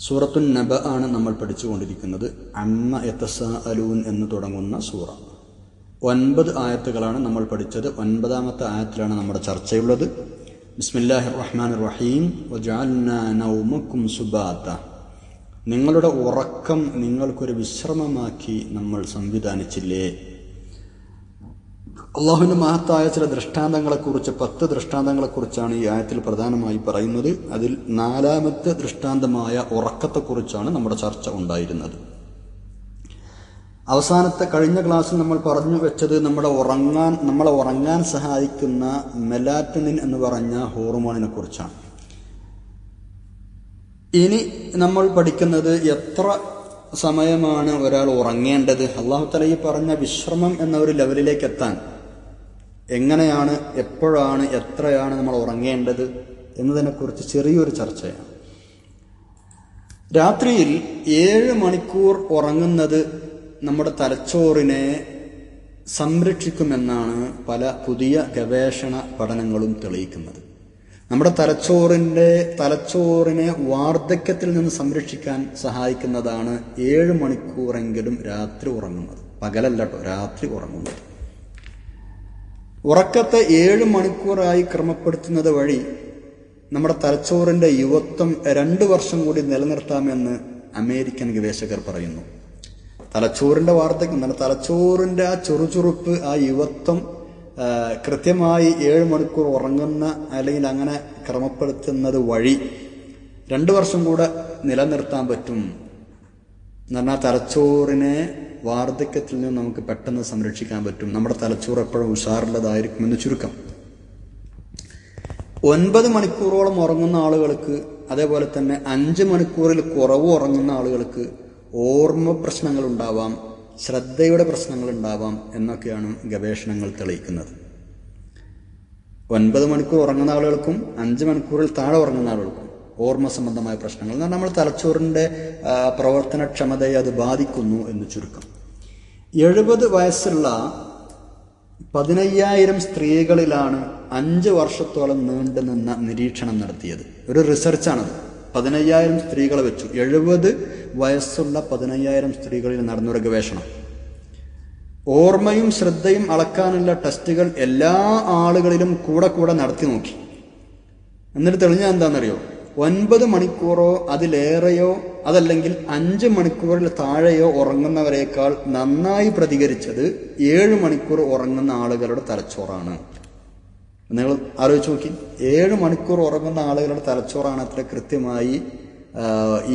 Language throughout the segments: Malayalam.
സൂറത്തുൻ നബ ആണ് നമ്മൾ പഠിച്ചുകൊണ്ടിരിക്കുന്നത്. അമ്മ എത്തസ അലൂൻ എന്ന് തുടങ്ങുന്ന സൂറ. ഒൻപത് ആയത്തുകളാണ് നമ്മൾ പഠിച്ചത്. ഒൻപതാമത്തെ ആയത്തിലാണ് നമ്മുടെ ചർച്ചയുള്ളത്. ബിസ്മില്ലാഹി റഹ്മാൻ റഹീം നൗമക്കും സുബാത്ത നിങ്ങളുടെ ഉറക്കം നിങ്ങൾക്കൊരു വിശ്രമമാക്കി നമ്മൾ സംവിധാനിച്ചില്ലേ? അള്ളാഹുവിന്റെ മഹത്തായ ചില ദൃഷ്ടാന്തങ്ങളെ ദൃഷ്ടാന്തങ്ങളെക്കുറിച്ച് പത്ത് ദൃഷ്ടാന്തങ്ങളെക്കുറിച്ചാണ് ഈ ആയത്തിൽ പ്രധാനമായി പറയുന്നത്. അതിൽ നാലാമത്തെ ദൃഷ്ടാന്തമായ ഉറക്കത്തെക്കുറിച്ചാണ് നമ്മുടെ ചർച്ച ഉണ്ടായിരുന്നത്. അവസാനത്തെ കഴിഞ്ഞ ക്ലാസ്സിൽ നമ്മൾ പറഞ്ഞു വെച്ചത് നമ്മുടെ ഉറങ്ങാൻ നമ്മളെ ഉറങ്ങാൻ സഹായിക്കുന്ന മെലാറ്റനിൻ എന്ന് പറഞ്ഞ ഹോർമോണിനെ കുറിച്ചാണ് ഇനി നമ്മൾ പഠിക്കുന്നത് എത്ര സമയമാണ് ഒരാൾ ഉറങ്ങേണ്ടത്. അള്ളാഹു ഈ പറഞ്ഞ വിശ്രമം എന്ന ഒരു ലെവലിലേക്ക് എത്താൻ എങ്ങനെയാണ് എപ്പോഴാണ് എത്രയാണ് നമ്മൾ ഉറങ്ങേണ്ടത് എന്നതിനെക്കുറിച്ച് ചെറിയൊരു ചർച്ചയാണ്. രാത്രിയിൽ ഏഴ് മണിക്കൂർ ഉറങ്ങുന്നത് നമ്മുടെ തലച്ചോറിനെ സംരക്ഷിക്കുമെന്നാണ് പല പുതിയ ഗവേഷണ പഠനങ്ങളും തെളിയിക്കുന്നത്. നമ്മുടെ തലച്ചോറിന്റെ തലച്ചോറിനെ വാർദ്ധക്യത്തിൽ നിന്ന് സംരക്ഷിക്കാൻ സഹായിക്കുന്നതാണ് ഏഴ് മണിക്കൂറെങ്കിലും രാത്രി ഉറങ്ങുന്നത്. പകലല്ല കേട്ടോ രാത്രി ഉറങ്ങുന്നത്. ഉറക്കത്തെ ഏഴ് മണിക്കൂറായി ക്രമപ്പെടുത്തുന്നത് വഴി നമ്മുടെ തലച്ചോറിന്റെ യുവത്വം രണ്ടു വർഷം കൂടി നിലനിർത്താമെന്ന് അമേരിക്കൻ ഗവേഷകർ പറയുന്നു. തലച്ചോറിന്റെ വാർദ്ധക്യം നമ്മുടെ തലച്ചോറിന്റെ ആ ചുറുചുറുപ്പ് ആ യുവത്വം കൃത്യമായി ഏഴ് മണിക്കൂർ ഉറങ്ങുന്ന അല്ലെങ്കിൽ അങ്ങനെ ക്രമപ്പെടുത്തുന്നത് വഴി രണ്ട് വർഷം കൂടെ നിലനിർത്താൻ പറ്റും. എന്ന് പറഞ്ഞാൽ തലച്ചോറിനെ വാർദ്ധക്യത്തിൽ നിന്ന് നമുക്ക് പെട്ടെന്ന് സംരക്ഷിക്കാൻ പറ്റും. നമ്മുടെ തലച്ചോറ് എപ്പോഴും ഉഷാറുള്ളതായിരിക്കുമെന്ന് ചുരുക്കം. ഒൻപത് മണിക്കൂറോളം ഉറങ്ങുന്ന ആളുകൾക്ക് അതേപോലെ തന്നെ അഞ്ച് മണിക്കൂറിൽ കുറവ് ഉറങ്ങുന്ന ആളുകൾക്ക് ഓർമ്മ പ്രശ്നങ്ങൾ ഉണ്ടാവാം. ശ്രദ്ധയുടെ പ്രശ്നങ്ങൾ ഉണ്ടാവാം എന്നൊക്കെയാണ് ഗവേഷണങ്ങൾ തെളിയിക്കുന്നത്. ഒൻപത് മണിക്കൂർ ഉറങ്ങുന്ന ആളുകൾക്കും അഞ്ച് മണിക്കൂറിൽ താഴെ ഉറങ്ങുന്ന ആളുകൾക്കും ഓർമ്മ സംബന്ധമായ പ്രശ്നങ്ങൾ. എന്നാൽ നമ്മൾ തലച്ചോറിന്റെ പ്രവർത്തനക്ഷമതയെ അത് ബാധിക്കുന്നു എന്ന് ചുരുക്കം. എഴുപത് വയസ്സുള്ള പതിനയ്യായിരം സ്ത്രീകളിലാണ് അഞ്ച് വർഷത്തോളം നീണ്ടു നിന്ന നിരീക്ഷണം നടത്തിയത്. ഒരു റിസർച്ചാണത്. പതിനയ്യായിരം സ്ത്രീകളെ വെച്ചു. എഴുപത് വയസ്സുള്ള പതിനയ്യായിരം സ്ത്രീകളിൽ നടന്നൊരു ഗവേഷണം. ഓർമ്മയും ശ്രദ്ധയും അളക്കാനുള്ള ടെസ്റ്റുകൾ എല്ലാ ആളുകളിലും കൂടെ കൂടെ നടത്തി നോക്കി. എന്നിട്ട് തെളിഞ്ഞ എന്താണെന്നറിയോ? ഒൻപത് മണിക്കൂറോ അതിലേറെയോ അതല്ലെങ്കിൽ അഞ്ച് മണിക്കൂറിൽ താഴെയോ ഉറങ്ങുന്നവരെക്കാൾ നന്നായി പ്രതികരിച്ചത് ഏഴ് മണിക്കൂർ ഉറങ്ങുന്ന ആളുകളുടെ തലച്ചോറാണ്. നിങ്ങൾ ആലോചിച്ച് നോക്കി. ഏഴ് മണിക്കൂർ ഉറങ്ങുന്ന ആളുകളുടെ തലച്ചോറാണ് അത്ര കൃത്യമായി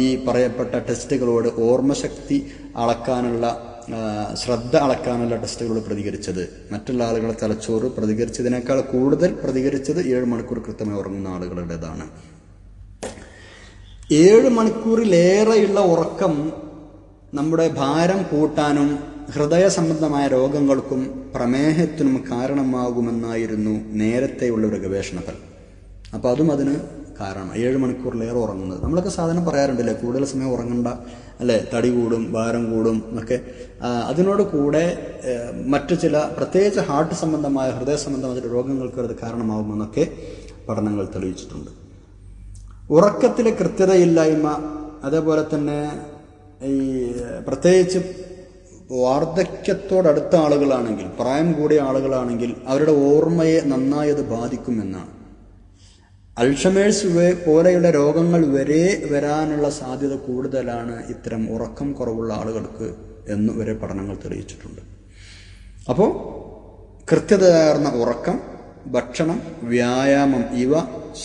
ഈ പറയപ്പെട്ട ടെസ്റ്റുകളോട് ഓർമ്മശക്തി അളക്കാനുള്ള ശ്രദ്ധ അളക്കാനുള്ള ടെസ്റ്റുകളോട് പ്രതികരിച്ചത്. മറ്റുള്ള ആളുകളെ തലച്ചോറ് പ്രതികരിച്ചതിനേക്കാൾ കൂടുതൽ പ്രതികരിച്ചത് ഏഴ് മണിക്കൂർ കൃത്യമായി ഉറങ്ങുന്ന ആളുകളുടേതാണ്. ഏഴ് മണിക്കൂറിലേറെയുള്ള ഉറക്കം നമ്മുടെ ഭാരം കൂട്ടാനും ഹൃദയ സംബന്ധമായ രോഗങ്ങൾക്കും പ്രമേഹത്തിനും കാരണമാകുമെന്നായിരുന്നു നേരത്തെയുള്ള ഒരു ഗവേഷണത്തിൽ. അപ്പോൾ അതും അതിന് കാരണം ഏഴ് മണിക്കൂറിലേറെ ഉറങ്ങുന്നത്. നമ്മളൊക്കെ സാധനം പറയാറുണ്ടല്ലേ കൂടുതൽ സമയം ഉറങ്ങണ്ട അല്ലേ? തടി കൂടും ഭാരം കൂടും എന്നൊക്കെ. അതിനോട് കൂടെ മറ്റു ചില പ്രത്യേകിച്ച് ഹാർട്ട് സംബന്ധമായ ഹൃദയ സംബന്ധമായ രോഗങ്ങൾക്ക് അത് കാരണമാകുമെന്നൊക്കെ പഠനങ്ങൾ തെളിയിച്ചിട്ടുണ്ട്. ഉറക്കത്തിലെ കൃത്യതയില്ലായ്മ അതേപോലെ തന്നെ ഈ പ്രത്യേകിച്ച് വാർദ്ധക്യത്തോടടുത്ത ആളുകളാണെങ്കിൽ പ്രായം കൂടിയ ആളുകളാണെങ്കിൽ അവരുടെ ഓർമ്മയെ നന്നായി അത് ബാധിക്കുമെന്നാണ്. അൾഷമേഴ്സ് പോലെയുള്ള രോഗങ്ങൾ വരെ വരാനുള്ള സാധ്യത കൂടുതലാണ് ഇത്തരം ഉറക്കം കുറവുള്ള ആളുകൾക്ക് എന്ന് വരെ പഠനങ്ങൾ തെളിയിച്ചിട്ടുണ്ട്. അപ്പോൾ കൃത്യതയാർന്ന ഉറക്കം ഭക്ഷണം വ്യായാമം ഇവ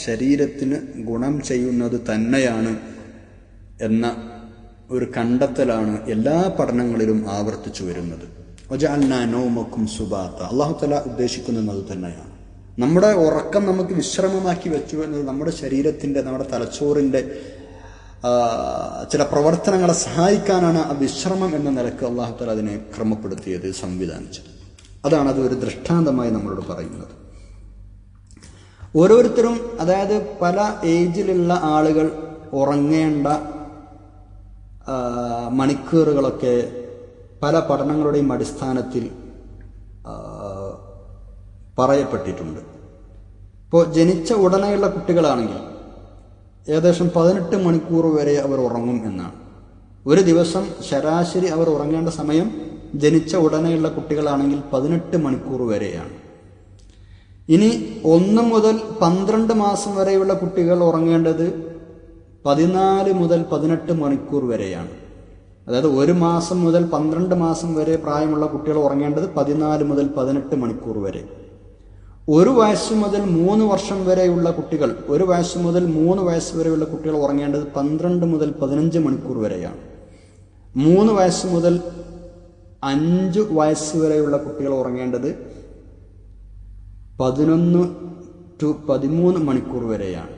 ശരീരത്തിന് ഗുണം ചെയ്യുന്നത് തന്നെയാണ് എന്ന ഒരു കണ്ടെത്തലാണ് എല്ലാ പഠനങ്ങളിലും ആവർത്തിച്ചു വരുന്നത്. ഒജാൽനോമക്കും സുബാത്ത. അള്ളാഹു തല ഉദ്ദേശിക്കുന്നത് തന്നെയാണ്. നമ്മുടെ ഉറക്കം നമുക്ക് വിശ്രമമാക്കി വെച്ചു എന്നത് നമ്മുടെ ശരീരത്തിന്റെ നമ്മുടെ തലച്ചോറിന്റെ ചില പ്രവർത്തനങ്ങളെ സഹായിക്കാനാണ് ആ വിശ്രമം എന്ന നിലയ്ക്ക് അള്ളാഹു തല അതിനെ ക്രമപ്പെടുത്തിയത് സംവിധാനിച്ചത്. അതാണ് അത് ഒരു ദൃഷ്ടാന്തമായി നമ്മളോട് പറയുന്നത്. ഓരോരുത്തരും അതായത് പല ഏജിലുള്ള ആളുകൾ ഉറങ്ങേണ്ട മണിക്കൂറുകളൊക്കെ പല പഠനങ്ങളുടെയും അടിസ്ഥാനത്തിൽ പറയപ്പെട്ടിട്ടുണ്ട്. ഇപ്പോൾ ജനിച്ച ഉടനെയുള്ള കുട്ടികളാണെങ്കിൽ ഏകദേശം പതിനെട്ട് മണിക്കൂർ വരെ അവർ ഉറങ്ങും എന്നാണ്. ഒരു ദിവസം ശരാശരി അവർ ഉറങ്ങേണ്ട സമയം ജനിച്ച ഉടനെയുള്ള കുട്ടികളാണെങ്കിൽ പതിനെട്ട് മണിക്കൂർ വരെയാണ്. ഇനി ഒന്ന് മുതൽ പന്ത്രണ്ട് മാസം വരെയുള്ള കുട്ടികൾ ഉറങ്ങേണ്ടത് പതിനാല് മുതൽ പതിനെട്ട് മണിക്കൂർ വരെയാണ്. അതായത് ഒരു മാസം മുതൽ പന്ത്രണ്ട് മാസം വരെ പ്രായമുള്ള കുട്ടികൾ ഉറങ്ങേണ്ടത് പതിനാല് മുതൽ പതിനെട്ട് മണിക്കൂർ വരെ. ഒരു വയസ്സ് മുതൽ മൂന്ന് വർഷം വരെയുള്ള കുട്ടികൾ ഒരു വയസ്സ് മുതൽ മൂന്ന് വയസ്സ് വരെയുള്ള കുട്ടികൾ ഉറങ്ങേണ്ടത് പന്ത്രണ്ട് മുതൽ പതിനഞ്ച് മണിക്കൂർ വരെയാണ്. മൂന്ന് വയസ്സ് മുതൽ അഞ്ച് വയസ്സ് വരെയുള്ള കുട്ടികൾ ഉറങ്ങേണ്ടത് പതിനൊന്ന് ടു പതിമൂന്ന് മണിക്കൂർ വരെയാണ്.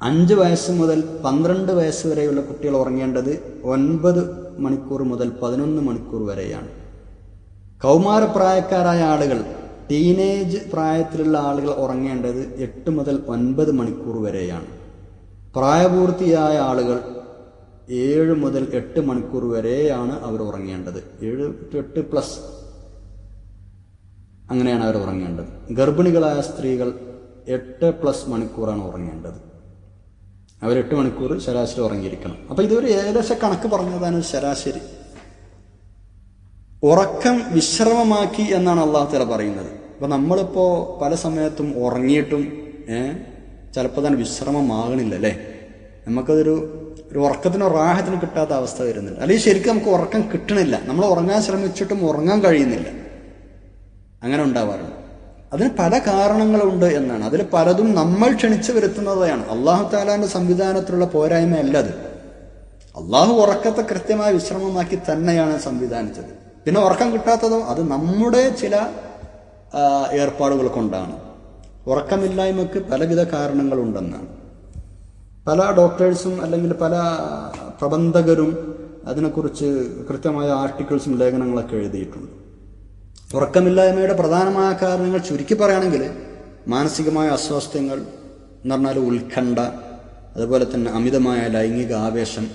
അഞ്ച് വയസ്സ് മുതൽ പന്ത്രണ്ട് വയസ്സ് വരെയുള്ള കുട്ടികൾ ഉറങ്ങേണ്ടത് ഒൻപത് മണിക്കൂർ മുതൽ പതിനൊന്ന് മണിക്കൂർ വരെയാണ്. കൗമാരപ്രായക്കാരായ ആളുകൾ ടീനേജ് പ്രായത്തിലുള്ള ആളുകൾ ഉറങ്ങേണ്ടത് എട്ട് മുതൽ ഒൻപത് മണിക്കൂർ വരെയാണ്. പ്രായപൂർത്തിയായ ആളുകൾ ഏഴ് മുതൽ എട്ട് മണിക്കൂർ വരെയാണ് അവർ ഉറങ്ങേണ്ടത്. ഏഴ് ടു എട്ട് പ്ലസ് അങ്ങനെയാണ് അവർ ഉറങ്ങേണ്ടത്. ഗർഭിണികളായ സ്ത്രീകൾ എട്ട് പ്ലസ് മണിക്കൂറാണ് ഉറങ്ങേണ്ടത്. അവർ എട്ട് മണിക്കൂർ ശരാശരി ഉറങ്ങിയിരിക്കണം. അപ്പൊ ഇതൊരു ഏകദേശം കണക്ക് പറഞ്ഞതാണ് ശരാശരി. ഉറക്കം വിശ്രമമാക്കി എന്നാണ് അള്ളാഹു തല പറയുന്നത്. അപ്പൊ നമ്മളിപ്പോ പല സമയത്തും ഉറങ്ങിയിട്ടും ചിലപ്പോൾ തന്നെ വിശ്രമമാകണില്ല അല്ലേ? നമുക്കതൊരു ഒരു ഉറക്കത്തിന് റാഹത്തിനോ കിട്ടാത്ത അവസ്ഥ വരുന്നുണ്ട്. അല്ലെങ്കിൽ ശരിക്കും നമുക്ക് ഉറക്കം കിട്ടണില്ല. നമ്മൾ ഉറങ്ങാൻ ശ്രമിച്ചിട്ടും ഉറങ്ങാൻ കഴിയുന്നില്ല. അങ്ങനെ ഉണ്ടാവാറുണ്ട്. അതിന് പല കാരണങ്ങളുണ്ട് എന്നാണ്. അതിൽ പലതും നമ്മൾ ക്ഷണിച്ചു വരുത്തുന്നതാണ് അള്ളാഹു താലാന്റെ സംവിധാനത്തിലുള്ള പോരായ്മയല്ല അത്. അള്ളാഹു ഉറക്കത്തെ കൃത്യമായ വിശ്രമമാക്കി തന്നെയാണ് സംവിധാനിച്ചത്. പിന്നെ ഉറക്കം കിട്ടാത്തതോ? അത് നമ്മുടെ ചില ഏർപ്പാടുകൾ കൊണ്ടാണ്. ഉറക്കമില്ലായ്മക്ക് പലവിധ കാരണങ്ങളുണ്ടെന്നാണ് പല ഡോക്ടേഴ്സും അല്ലെങ്കിൽ പല പ്രബന്ധകരും അതിനെക്കുറിച്ച് കൃത്യമായ ആർട്ടിക്കിൾസും ലേഖനങ്ങളൊക്കെ എഴുതിയിട്ടുണ്ട്. ഉറക്കമില്ലായ്മയുടെ പ്രധാനമായ കാരണങ്ങൾ ചുരുക്കി പറയുകയാണെങ്കിൽ മാനസികമായ അസ്വാസ്ഥ്യങ്ങൾ എന്ന് പറഞ്ഞാൽ ഉത്കണ്ഠ അതുപോലെ തന്നെ അമിതമായ ലൈംഗിക ആവേശം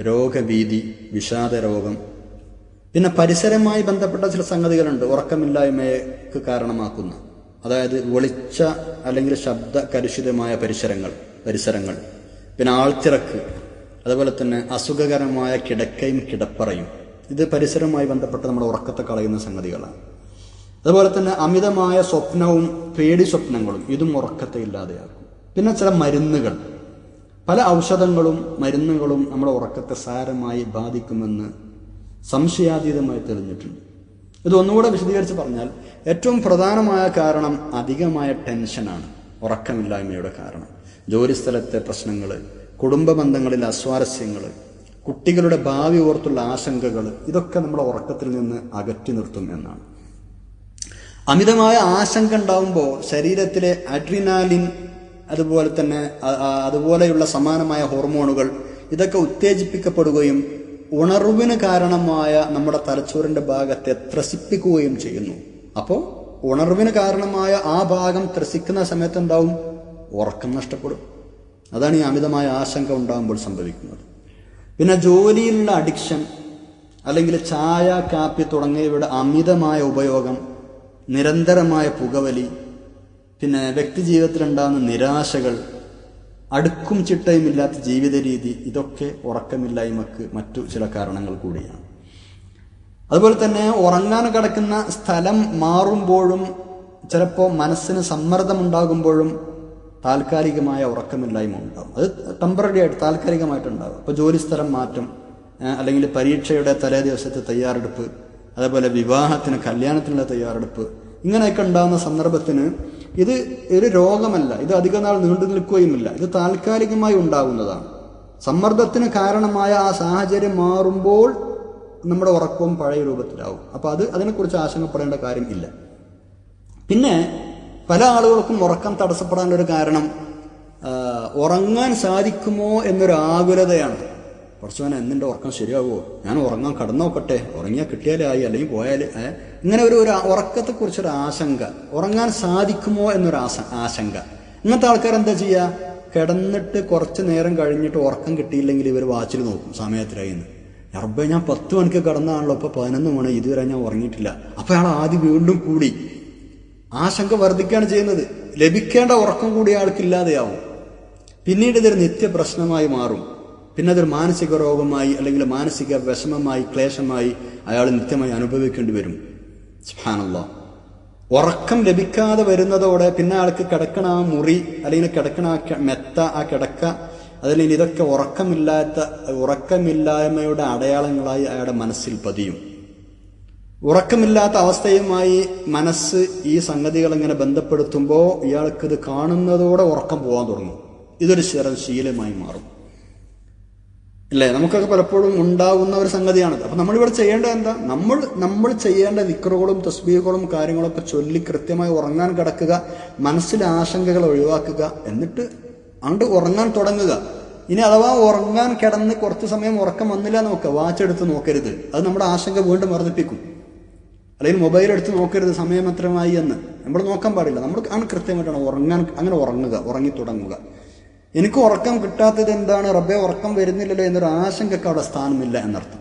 രോഗഭീതി വിഷാദ രോഗം പിന്നെ പരിസരമായി ബന്ധപ്പെട്ട ചില സംഗതികളുണ്ട്. ഉറക്കമില്ലായ്മയ്ക്ക് കാരണമാക്കുന്ന. അതായത് വെളിച്ച അല്ലെങ്കിൽ ശബ്ദ കലുഷിതമായ പരിസരങ്ങൾ പരിസരങ്ങൾ. പിന്നെ ആൾത്തിറക്ക് അതുപോലെ തന്നെ അസുഖകരമായ കിടക്കയും കിടപ്പറയും. ഇത് പരിസരവുമായി ബന്ധപ്പെട്ട് നമ്മുടെ ഉറക്കത്തെ കളയുന്ന സംഗതികളാണ്. അതുപോലെ തന്നെ അമിതമായ സ്വപ്നവും പേടി സ്വപ്നങ്ങളും ഇതും ഉറക്കത്തെ ഇല്ലാതെയാക്കും. പിന്നെ ചില മരുന്നുകൾ. പല ഔഷധങ്ങളും മരുന്നുകളും നമ്മുടെ ഉറക്കത്തെ സാരമായി ബാധിക്കുമെന്ന് സംശയാതീതമായി തെളിഞ്ഞിട്ടുണ്ട്. ഇത് ഒന്നുകൂടെ വിശദീകരിച്ച് പറഞ്ഞാൽ ഏറ്റവും പ്രധാനമായ കാരണം അധികമായ ടെൻഷനാണ് ഉറക്കമില്ലായ്മയുടെ കാരണം. ജോലിസ്ഥലത്തെ പ്രശ്നങ്ങൾ കുടുംബ ബന്ധങ്ങളിലെ അസ്വാരസ്യങ്ങൾ കുട്ടികളുടെ ഭാവി ഓർത്തുള്ള ആശങ്കകൾ ഇതൊക്കെ നമ്മുടെ ഉറക്കത്തിൽ നിന്ന് അകറ്റി നിർത്തും എന്നാണ്. അമിതമായ ആശങ്ക ഉണ്ടാവുമ്പോൾ ശരീരത്തിലെ അഡ്രിനാലിൻ അതുപോലെ തന്നെ അതുപോലെയുള്ള സമാനമായ ഹോർമോണുകൾ ഇതൊക്കെ ഉത്തേജിപ്പിക്കപ്പെടുകയും ഉണർവിന് കാരണമായ നമ്മുടെ തലച്ചോറിന്റെ ഭാഗത്തെ ത്രസിപ്പിക്കുകയും ചെയ്യുന്നു. അപ്പോൾ ഉണർവിന് കാരണമായ ആ ഭാഗം ത്രസിക്കുന്ന സമയത്ത് എന്താവും? ഉറക്കം നഷ്ടപ്പെടും. അതാണ് ഈ അമിതമായ ആശങ്ക ഉണ്ടാകുമ്പോൾ സംഭവിക്കുന്നത്. പിന്നെ ജോലിയിലുള്ള അഡിക്ഷൻ അല്ലെങ്കിൽ ചായ കാപ്പി തുടങ്ങിയവയുടെ അമിതമായ ഉപയോഗം നിരന്തരമായ പുകവലി പിന്നെ വ്യക്തി ജീവിതത്തിലുണ്ടാകുന്ന നിരാശകൾ അടുക്കും ചിട്ടയുമില്ലാത്ത ജീവിത രീതി ഇതൊക്കെ ഉറക്കമില്ലായ്മക്ക് മറ്റു ചില കാരണങ്ങൾ കൂടിയാണ്. അതുപോലെ തന്നെ ഉറങ്ങാൻ കിടക്കുന്ന സ്ഥലം മാറുമ്പോഴും ചിലപ്പോൾ മനസ്സിന് സമ്മർദ്ദമുണ്ടാകുമ്പോഴും താൽക്കാലികമായ ഉറക്കമില്ലായ്മ ഉണ്ടാകും അത് ടെമ്പററി ആയിട്ട് താൽക്കാലികമായിട്ടുണ്ടാകും അപ്പോൾ ജോലി സ്ഥലം മാറ്റം അല്ലെങ്കിൽ പരീക്ഷയുടെ തലേ ദിവസത്തെ തയ്യാറെടുപ്പ് അതേപോലെ വിവാഹത്തിന് കല്യാണത്തിനുള്ള തയ്യാറെടുപ്പ് ഇങ്ങനെയൊക്കെ ഉണ്ടാകുന്ന സന്ദർഭത്തിന് ഇത് ഒരു രോഗമല്ല. ഇത് അധിക നാൾ നീണ്ടു നിൽക്കുകയുമില്ല. ഇത് താൽക്കാലികമായി ഉണ്ടാകുന്നതാണ്. സമ്മർദ്ദത്തിന് കാരണമായ ആ സാഹചര്യം മാറുമ്പോൾ നമ്മുടെ ഉറക്കവും പഴയ രൂപത്തിലാവും. അപ്പോൾ അത് അതിനെക്കുറിച്ച് ആശങ്കപ്പെടേണ്ട കാര്യം ഇല്ല. പിന്നെ പല ആളുകൾക്കും ഉറക്കം തടസ്സപ്പെടാനുള്ള ഒരു കാരണം ഉറങ്ങാൻ സാധിക്കുമോ എന്നൊരു ആകുലതയാണ് കുറച്ചവനെ എന്നിന്റെ ഉറക്കം ശരിയാകുമോ ഞാൻ ഉറങ്ങാൻ കടന്നോക്കട്ടെ. ഉറങ്ങിയാൽ കിട്ടിയാലായി അല്ലെങ്കിൽ പോയാൽ? ഇങ്ങനെ ഒരു ഒരു ഉറക്കത്തെക്കുറിച്ചൊരു ആശങ്ക. ഉറങ്ങാൻ സാധിക്കുമോ എന്നൊരു ആശ ആശങ്ക. ഇങ്ങനത്തെ ആൾക്കാർ എന്താ ചെയ്യുക കിടന്നിട്ട് കുറച്ച് നേരം കഴിഞ്ഞിട്ട് ഉറക്കം കിട്ടിയില്ലെങ്കിൽ ഇവർ വാച്ചിൽ നോക്കും സമയത്തിലായി എന്ന്. അറബെ ഞാൻ പത്ത് മണിക്ക് കിടന്നാണല്ലോ ഇപ്പൊ പതിനൊന്ന് മണി ഇതുവരെ ഞാൻ ഉറങ്ങിയിട്ടില്ല. അപ്പൊ അയാൾ ആദ്യം വീണ്ടും കൂടി. ആശങ്ക വർദ്ധിക്കുകയാണ് ചെയ്യുന്നത്. ലഭിക്കേണ്ട ഉറക്കം കൂടി അയാൾക്ക് ഇല്ലാതെയാവും പിന്നീട് ഇതൊരു നിത്യ പ്രശ്നമായി മാറും. പിന്നെ അതൊരു മാനസിക രോഗമായി അല്ലെങ്കിൽ മാനസിക വിഷമമായി ക്ലേശമായി അയാൾ നിത്യമായി അനുഭവിക്കേണ്ടി വരും. സുബ്ഹാനല്ലാ. ഉറക്കം ലഭിക്കാതെ വരുന്നതോടെ പിന്നെ ആൾക്ക് കിടക്കണ ആ മുറി അല്ലെങ്കിൽ കിടക്കണ ആ മെത്ത ആ കിടക്ക അതല്ലെങ്കിൽ ഇതൊക്കെ ഉറക്കമില്ലാത്ത ഉറക്കമില്ലായ്മയുടെ അടയാളങ്ങളായി അയാളുടെ മനസ്സിൽ പതിയും. ഉറക്കമില്ലാത്ത അവസ്ഥയുമായി മനസ്സ് ഈ സംഗതികൾ ഇങ്ങനെ ബന്ധപ്പെടുത്തുമ്പോൾ ഇയാൾക്കിത് കാണുന്നതോടെ ഉറക്കം പോകാൻ തുടങ്ങും. ഇതൊരു ശരം ശീലമായി മാറും. അല്ലേ നമുക്കൊക്കെ പലപ്പോഴും ഉണ്ടാകുന്ന ഒരു സംഗതിയാണിത്. അപ്പം നമ്മളിവിടെ ചെയ്യേണ്ടത് എന്താ? നമ്മൾ നമ്മൾ ചെയ്യേണ്ട വിക്രുകളും തസ്ബീഹുകളും കാര്യങ്ങളൊക്കെ ചൊല്ലി കൃത്യമായി ഉറങ്ങാൻ കിടക്കുക മനസ്സിലെ ആശങ്കകൾ ഒഴിവാക്കുക എന്നിട്ട് അങ്ങോട്ട് ഉറങ്ങാൻ തുടങ്ങുക. ഇനി അഥവാ ഉറങ്ങാൻ കിടന്ന് കുറച്ച് സമയം ഉറക്കം വന്നില്ല നോക്കുക. വാച്ച് എടുത്ത് നോക്കരുത്. അത് നമ്മുടെ ആശങ്ക വീണ്ടും വർദ്ധിപ്പിക്കും. അല്ലെങ്കിൽ മൊബൈൽ എടുത്ത് നോക്കരുത്. സമയം എത്രമായി എന്ന്. നമ്മൾ നോക്കാൻ പാടില്ല. നമ്മൾ ആണ് കൃത്യമായിട്ടാണ് ഉറങ്ങാൻ അങ്ങനെ ഉറങ്ങുക ഉറങ്ങി തുടങ്ങുക. എനിക്ക് ഉറക്കം കിട്ടാത്തത് എന്താണ്? റബ്ബെ ഉറക്കം വരുന്നില്ലല്ലോ എന്നൊരു ആശങ്കക്ക് അവിടെ സ്ഥാനമില്ല എന്നർത്ഥം.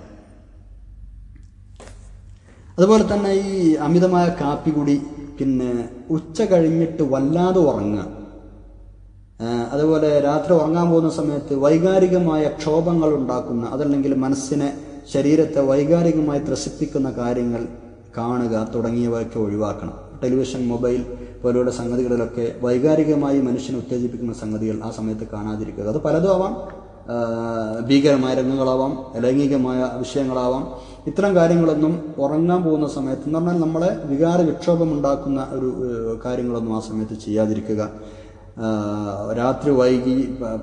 അതുപോലെ തന്നെ ഈ അമിതമായ കാപ്പി കുടി പിന്നെ ഉച്ച കഴിഞ്ഞിട്ട് വല്ലാതെ ഉറങ്ങുക. അതുപോലെ രാത്രി ഉറങ്ങാൻ പോകുന്ന സമയത്ത് വൈകാരികമായ ക്ഷോഭങ്ങൾ ഉണ്ടാക്കുന്ന അതല്ലെങ്കിൽ മനസ്സിനെ ശരീരത്തെ വൈകാരികമായി ത്രസിപ്പിക്കുന്ന കാര്യങ്ങൾ കാണുക തുടങ്ങിയവയൊക്കെ ഒഴിവാക്കണം. ടെലിവിഷൻ മൊബൈൽ പോലെയുള്ള സംഗതികളിലൊക്കെ വൈകാരികമായി മനുഷ്യനെ ഉത്തേജിപ്പിക്കുന്ന സംഗതികൾ ആ സമയത്ത് കാണാതിരിക്കുക. അത് പലതും ആവാം. ഭീകരമായ രംഗങ്ങളാവാം ലൈംഗികമായ വിഷയങ്ങളാവാം. ഇത്തരം കാര്യങ്ങളൊന്നും ഉറങ്ങാൻ പോകുന്ന സമയത്ത് എന്ന് പറഞ്ഞാൽ നമ്മളെ വികാര വിക്ഷോഭം ഉണ്ടാക്കുന്ന ഒരു കാര്യങ്ങളൊന്നും ആ സമയത്ത് ചെയ്യാതിരിക്കുക. രാത്രി വൈകി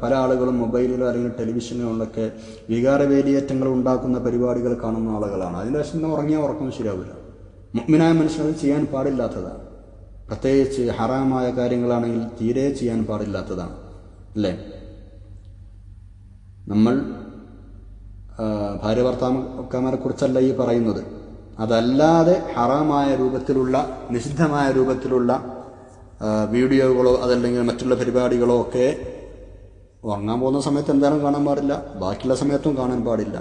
പല ആളുകളും മൊബൈലിലോ അല്ലെങ്കിൽ ടെലിവിഷനിലൊക്കെ വികാര വേലിയേറ്റങ്ങൾ ഉണ്ടാക്കുന്ന പരിപാടികൾ കാണുന്ന ആളുകളാണ്. അതിന്റെ ശേഷം ഉറങ്ങിയാൽ ഉറക്കം ശരിയാവില്ല. മുഗ്മിനായ മനുഷ്യനത് ചെയ്യാൻ പാടില്ലാത്തതാണ്. പ്രത്യേകിച്ച് ഹറാമായ കാര്യങ്ങളാണെങ്കിൽ തീരെ ചെയ്യാൻ പാടില്ലാത്തതാണ് അല്ലേ? നമ്മൾ ഭാര്യ ഭർത്താക്കന്മാരെ കുറിച്ചല്ല ഈ പറയുന്നത്. അതല്ലാതെ ഹറാമായ രൂപത്തിലുള്ള നിഷിദ്ധമായ രൂപത്തിലുള്ള വീഡിയോകളോ അതല്ലെങ്കിൽ മറ്റുള്ള പരിപാടികളോ ഒക്കെ ഉറങ്ങാൻ പോകുന്ന സമയത്ത് എന്തായാലും കാണാൻ പാടില്ല. ബാക്കിയുള്ള സമയത്തും കാണാൻ പാടില്ല.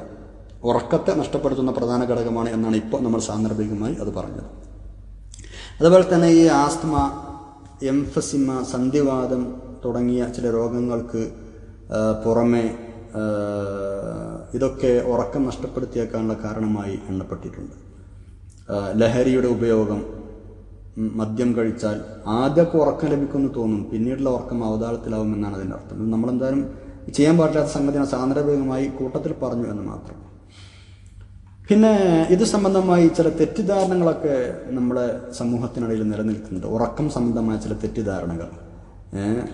ഉറക്കത്തെ നഷ്ടപ്പെടുത്തുന്ന പ്രധാന ഘടകമാണ് എന്നാണ് ഇപ്പോൾ നമ്മൾ സാന്ദർഭികമായി അത് പറഞ്ഞത്. അതുപോലെ തന്നെ ഈ ആസ്മ എംഫസിമ സന്ധിവാദം തുടങ്ങിയ ചില രോഗങ്ങൾക്ക് പുറമെ ഇതൊക്കെ ഉറക്കം നഷ്ടപ്പെടുത്തിയേക്കാനുള്ള കാരണമായി എണ്ണപ്പെട്ടിട്ടുണ്ട്. ലഹരിയുടെ ഉപയോഗം മദ്യം കഴിച്ചാൽ ആദ്യമൊക്കെ ഉറക്കം ലഭിക്കുമെന്ന് തോന്നും പിന്നീടുള്ള ഉറക്കം അവതാളത്തിലാവുമെന്നാണ് അതിന്റെ അർത്ഥം. നമ്മളെന്തായാലും ചെയ്യാൻ പാടില്ലാത്ത സംഗതിയാണ്. സാന്ദർഭികമായി കൂട്ടത്തിൽ പറഞ്ഞു എന്ന് മാത്രം. പിന്നെ ഇത് സംബന്ധമായി ചില തെറ്റിദ്ധാരണകളൊക്കെ നമ്മുടെ സമൂഹത്തിനിടയിൽ നിലനിൽക്കുന്നുണ്ട്. ഉറക്കം സംബന്ധമായ ചില തെറ്റിദ്ധാരണകൾ.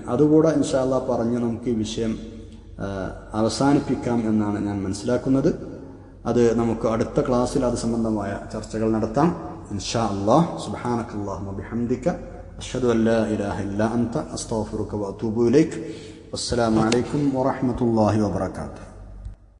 അതുകൂടെ ഇൻഷാല്ല പറഞ്ഞ് നമുക്ക് ഈ വിഷയം അവസാനിപ്പിക്കാം എന്നാണ് ഞാൻ മനസ്സിലാക്കുന്നത്. അത് നമുക്ക് അടുത്ത ക്ലാസ്സിൽ അത് സംബന്ധമായ ചർച്ചകൾ നടത്താം. ഇൻഷാ അള്ളാഹ് സുബാനക്കല്ലാഹു ബിഹംദിക അഷ്ഹദു അല്ലാ ഇലാഹ ഇല്ലാ ഇലൈക്. അസ്സലാമു അലൈക്കും വറഹ്മത്തുള്ളാഹി വബറകാതുഹു